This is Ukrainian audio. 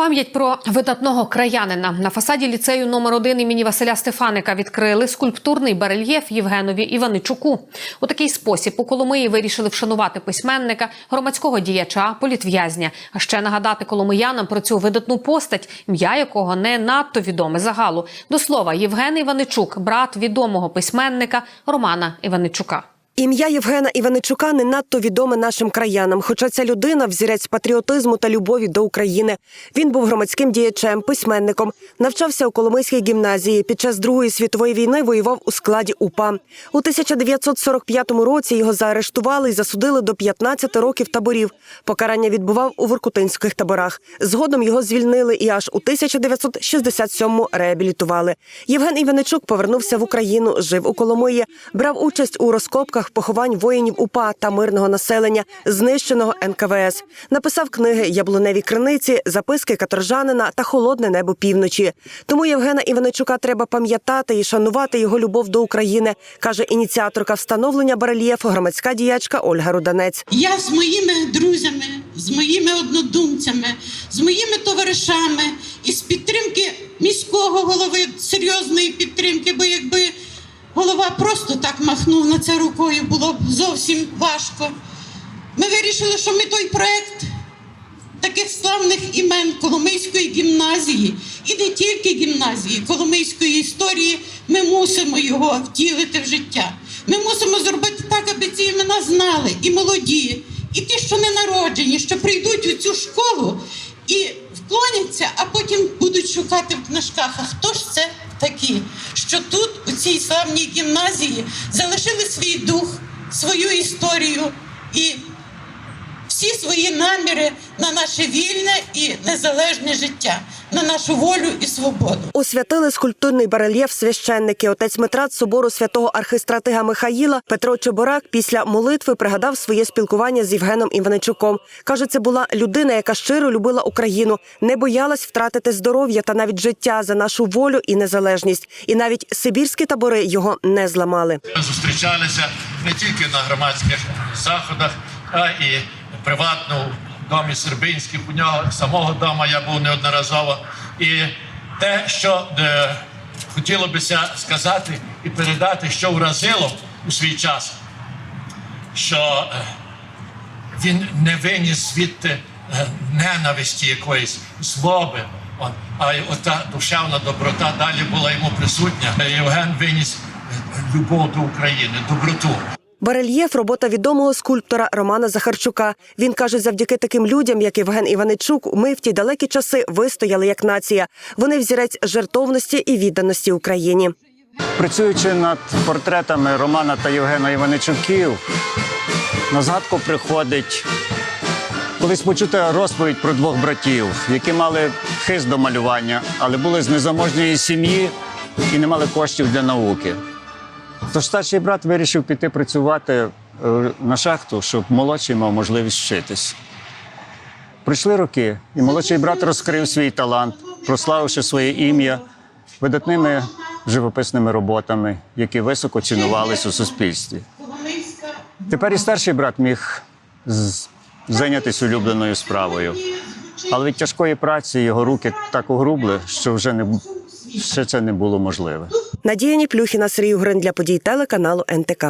Пам'ять про видатного краянина на фасаді ліцею номер 1 імені Василя Стефаника відкрили скульптурний барельєф Євгенові Іваничуку. У такий спосіб у Коломиї вирішили вшанувати письменника, громадського діяча, політв'язня, а ще нагадати коломиянам про цю видатну постать, ім'я якого не надто відоме загалу. До слова, Євген Іваничук, брат відомого письменника Романа Іваничука. Ім'я Євгена Іваничука не надто відоме нашим краянам, хоча ця людина взірець патріотизму та любові до України. Він був громадським діячем, письменником, навчався у Коломийській гімназії. Під час Другої світової війни воював у складі УПА. У 1945 році його заарештували і засудили до 15 років таборів. Покарання відбував у воркутинських таборах. Згодом його звільнили і аж у 1967-му реабілітували. Євген Іваничук повернувся в Україну, жив у Коломиї, брав участь у розкопках поховань воїнів УПА та мирного населення, знищеного НКВС. Написав книги Яблуневі криниці, записки каторжанина та Холодне небо півночі. Тому Євгена Іваничука треба пам'ятати і шанувати його любов до України, каже ініціаторка встановлення барельєфу громадська діячка Ольга Руданець. Я з моїми друзями, з моїми однодумцями, з моїми товаришами і з підтримки міського голови, серйозної підтримки, бо якби голова просто так махнув на це рукою, було б зовсім важко. Ми вирішили, що ми той проект таких славних імен Коломийської гімназії і не тільки гімназії, Коломийської історії, ми мусимо його втілити в життя. Ми мусимо зробити так, аби ці імена знали і молоді, і ті, що не народжені, що прийдуть у цю школу і вклоняться, а потім будуть шукати в книжках. А хто ж це такі, що тут, у цій славній гімназії, залишили свій дух, свою історію і всі свої наміри на наше вільне і незалежне життя, на нашу волю і свободу. Освятили скульптурний барельєф священники. Отець Митрат собору святого архистратига Михаїла Петро Чеборак після молитви пригадав своє спілкування з Євгеном Іваничуком. Каже, це була людина, яка щиро любила Україну, не боялась втратити здоров'я та навіть життя за нашу волю і незалежність. І навіть сибірські табори його не зламали. Ми зустрічалися не тільки на громадських заходах, а і приватно в домі Сербинських. У нього самого дома я був неодноразово. І те, що е, хотіло бися сказати і передати, що вразило у свій час, що е, він не виніс звідти е, ненависті якоїсь злоби. А ота душевна доброта далі була йому присутня. Євген виніс е, любов до України, доброту. Барельєф робота відомого скульптора Романа Захарчука. Він каже, завдяки таким людям, як Євген Іваничук, ми в ті далекі часи вистояли як нація. Вони взірець жертовності і відданості Україні. Працюючи над портретами Романа та Євгена Іваничуків, на згадку приходить колись почута розповідь про двох братів, які мали хист до малювання, але були з незаможньої сім'ї і не мали коштів для науки. Тож старший брат вирішив піти працювати е, на шахту, щоб молодший мав можливість вчитись. Пройшли роки, і молодший брат розкрив свій талант, прославивши своє ім'я видатними живописними роботами, які високо цінувалися у суспільстві. Тепер і старший брат міг зайнятися улюбленою справою. Але від тяжкої праці його руки так огрубли, що вже не ще це не було можливе. Надія Ніплюхіна, Сергій Грин для подій телеканалу НТК.